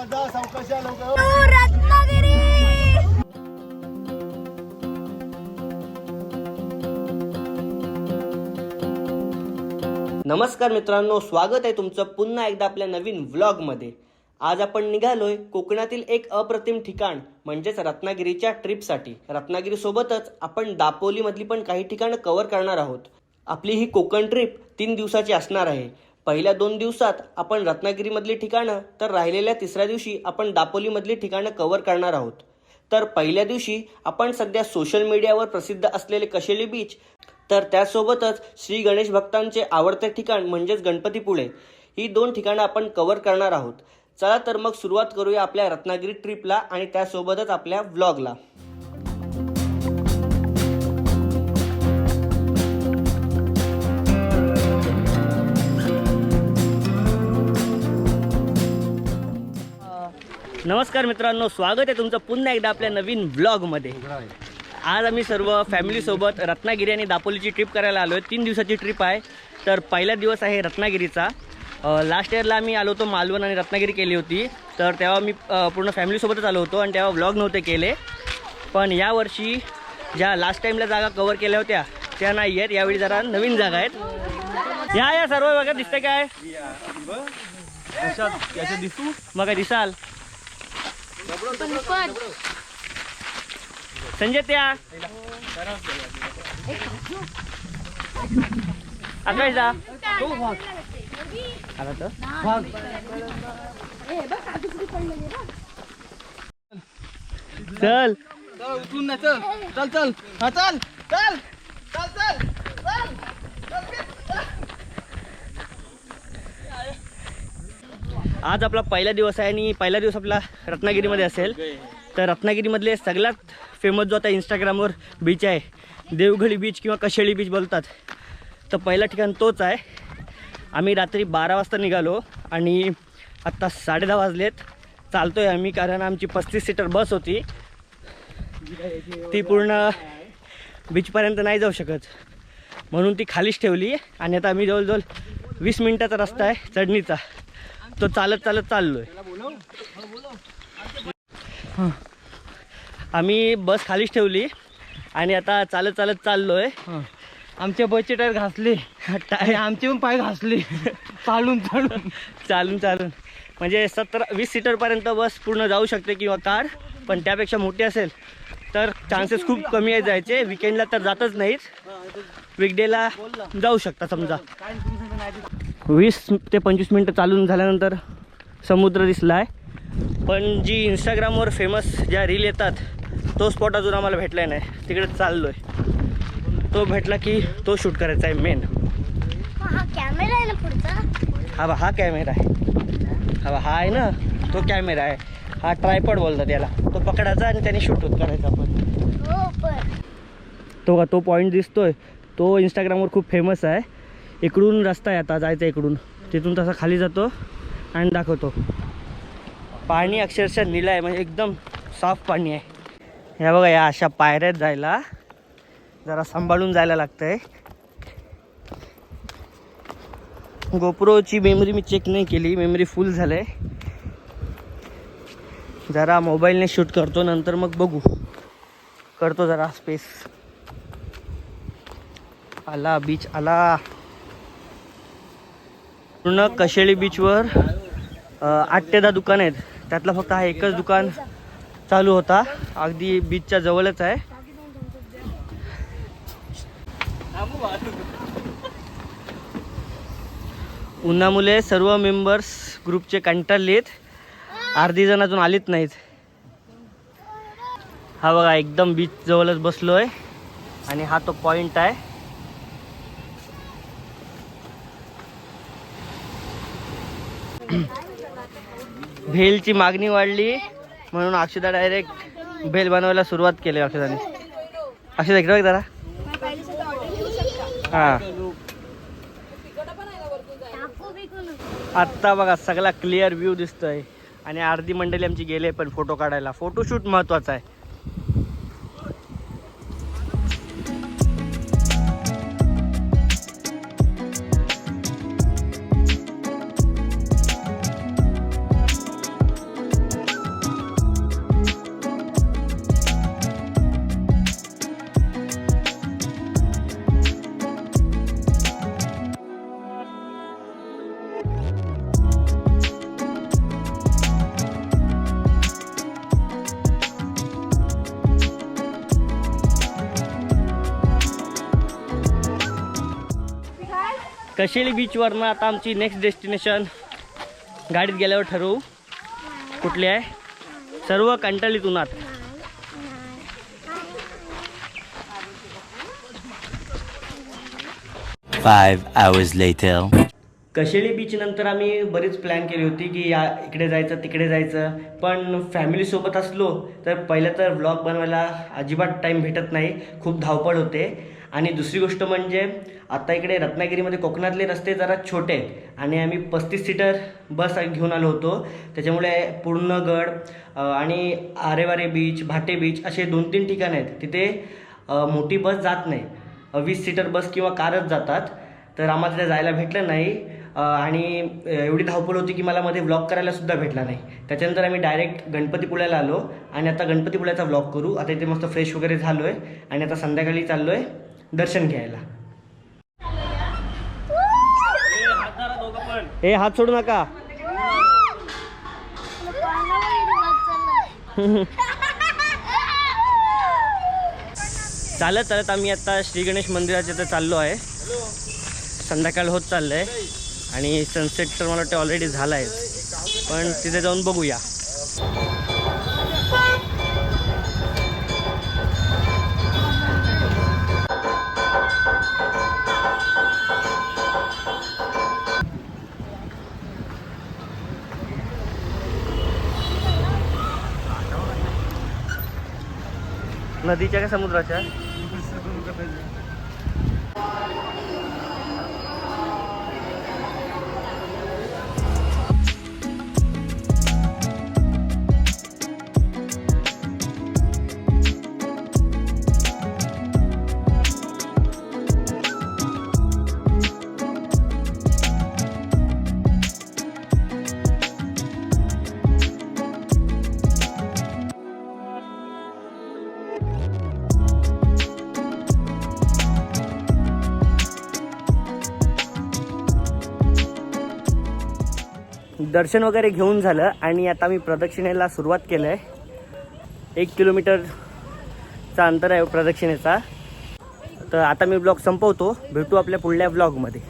जा नमस्कार मित्रांनो स्वागत आहे तुमचं पुन्हा एकदा आपल्या नवीन व्लॉगमध्ये. आज आपण निघालोय कोकणातील एक अप्रतिम ठिकाण म्हणजेच रत्नागिरीच्या ट्रिपसाठी. रत्नागिरीसोबतच आपण दापोलीमधली पण काही ठिकाणं कव्हर करणार आहोत. आपली ही कोकण ट्रिप तीन दिवसाची असणार आहे. पहिल्या दोन दिवसात आपण रत्नागिरीमधली ठिकाणं तर राहिलेल्या तिसऱ्या दिवशी आपण दापोलीमधली ठिकाणं कव्हर करणार आहोत. तर पहिल्या दिवशी आपण सध्या सोशल मीडियावर प्रसिद्ध असलेले कशेली बीच तर त्यासोबतच श्री गणेश भक्तांचे आवडते ठिकाण म्हणजेच गणपतीपुळे. ही दोन ठिकाणं आपण कव्हर करणार आहोत. चला तर मग सुरुवात करूया आपल्या रत्नागिरी ट्रिपला आणि त्यासोबतच आपल्या व्लॉगला नमस्कार मित्रांनो स्वागत आहे तुमचं पुन्हा एकदा आपल्या नवीन व्लॉगमध्ये. आज आम्ही सर्व फॅमिलीसोबत रत्नागिरी आणि दापोलीची ट्रिप करायला आलो आहे तीन दिवसाची ट्रिप आहे. तर पहिला दिवस आहे रत्नागिरीचा. लास्ट इयरला आम्ही आलो होतो मालवण आणि रत्नागिरी केली होती. तर तेव्हा मी पूर्ण फॅमिलीसोबतच आलो होतो आणि तेव्हा व्लॉग नव्हते केले. पण यावर्षी ज्या लास्ट टाईमला जागा कवर केल्या होत्या त्या नाही आहेत. यावेळी जरा नवीन जागा आहेत. या या सर्व बघा दिसतंय काय? दिसू? मग काय संजय त्या. आता जा. आला तर. चल. उचलून नाही चल. चल चल. हा चल चल. चल. आज आपला पहिला दिवस आहे आणि पहिला दिवस आपला रत्नागिरीमध्ये असेल. तर रत्नागिरीमधले सगळ्यात फेमस जो आता इंस्टाग्रामवर बीच आहे देवघळी बीच किंवा कशेळी बीच बोलतात. तर पहिला ठिकाण तोच आहे. आम्ही रात्री बारा वाजता निघालो आणि आत्ता साडे दहा वाजलेत. आहे आम्ही कारण आमची पस्तीस सीटर बस होती. ती पूर्ण बीचपर्यंत नाही जाऊ शकत. म्हणून ती खालीच ठेवली आणि आता आम्ही जवळजवळ वीस मिनटाचा रस्ता आहे चढणीचा. तो चालत चालत चाललोय. आम्ही बस खालीच ठेवली आणि आता चालत चालत चाललोय. आमच्या बसचे टायर घासले. आणि आमचे पण पाय घासले. चालून चालून. चालून चालून. म्हणजे सतरा वीस सीटरपर्यंत बस पूर्ण जाऊ शकते किंवा कार पण त्यापेक्षा मोठी असेल तर चान्सेस खूप कमी आहे जायचे. विकेंडला तर जातच नाहीत. विकडेला जाऊ शकता समजा. वीस ते पंचवीस मिनटं चालून झाल्यानंतर समुद्र दिसला आहे पण जी इंस्टाग्रामवर फेमस ज्या रील येतात तो स्पॉट अजून आम्हाला भेटला नाही. तिकडे चाललो आहे तो भेटला की तो शूट करायचा आहे मेन हा कॅमेरा आहे ना पुढचा? हा बा हा कॅमेरा आहे. हा बा हा आहे ना? तो कॅमेरा आहे. हा ट्रायपॉड बोलतात त्याला तो पकडायचा आणि त्याने शूट करायचा आपण हो पण. तो का तो पॉईंट दिसतोय. तो इंस्टाग्रामवर खूप फेमस आहे. इकडून रस्ता आहे आता जायचा इकडून. तिथून तसा खाली जातो आणि दाखवतो. पाणी अक्षरशः निळं आहे म्हणजे एकदम साफ पाणी आहे. या बघा या अशा पायऱ्यात जायला जरा सांभाळून जायला लागतं आहे गोप्रोची मेमरी मी चेक नाही केली मेमरी फुल झालं आहे जरा मोबाईलने शूट करतो नंतर मग बघू. करतो जरा स्पेस आला बीच आला. पूर्ण कशेळी बीचवर आठ ते दहा दुकान आहेत. त्यातलं फक्त हा एकच दुकान चालू होता. अगदी बीचच्या जवळच आहे. उन्हामुळे सर्व मेंबर्स ग्रुपचे कंटाळलेत अर्धी जण अजून आलीच नाहीत. हा बघा एकदम बीच जवळच बसलोय. आणि हा तो पॉइंट आहे. भेलची मागणी वाढली म्हणून अक्षदा डायरेक्ट भेल बनवायला सुरुवात केली अक्षदाने. अक्षदा इकडे बघ जरा. हा. आत्ता बघा सगळा क्लिअर व्ह्यू दिसतोय. आणि अर्धी मंडळी आमची गेले पण फोटो काढायला. फोटोशूट महत्त्वाचा आहे. कशेली बीचवरनं आता आमची नेक्स्ट डेस्टिनेशन गाडीत गेल्यावर ठरवू? कुठली आहे? सर्व कंटाळीत उन्हात Five hours later. Kasheli beach नंतर आम्ही बरीच प्लॅन केली होती की या इकडे जायचं तिकडे जायचं. पण फॅमिलीसोबत असलो तर पहिलं तर व्लॉग बनवायला अजिबात टाईम भेटत नाही. खूप धावपळ होते. आणि दुसरी गोष्ट म्हणजे आता इकडे रत्नागिरीमध्ये कोकणातले रस्ते जरा छोटे आहेत. आणि आम्ही पस्तीस सीटर बस घेऊन आलो होतो. त्याच्यामुळे पूर्ण गड आणि आरेवारे बीच भाटे बीच असे दोन तीन ठिकाणं आहेत. तिथे मोठी बस जात नाही. वीस सीटर बस किंवा कारच जातात. तर आम्हाला तिथे जायला भेटलं नाही. आणि एवढी धावपळ होती की मला मध्ये व्लॉग करायला सुद्धा भेटला नाही. त्याच्यानंतर आम्ही डायरेक्ट गणपतीपुळ्याला आलो. आणि आता गणपतीपुळ्याचा व्लॉग करू. आता इथे मस्त फ्रेश वगैरे झालो आहे आणि आता संध्याकाळी चाललो आहे दर्शन घ्यायला. हे हात सोडू नका. चालत चालत आम्ही आता श्री गणेश मंदिराच्या इथं चाललो आहे. संध्याकाळ होत चाललं आहे आणि सनसेट तर मला वाटतं ऑलरेडी झाला आहे पण तिथे जाऊन बघूया. नदीच्या का समुद्राच्या? दर्शन वगैरे घेऊन झालं आणि आता मी प्रदक्षिणेला सुरुवात केलं आहे एक किलोमीटरचा अंतर आहे प्रदक्षिणेचा. तर आता मी ब्लॉग संपवतो. भेटू आपल्या पुढल्या ब्लॉगमध्ये.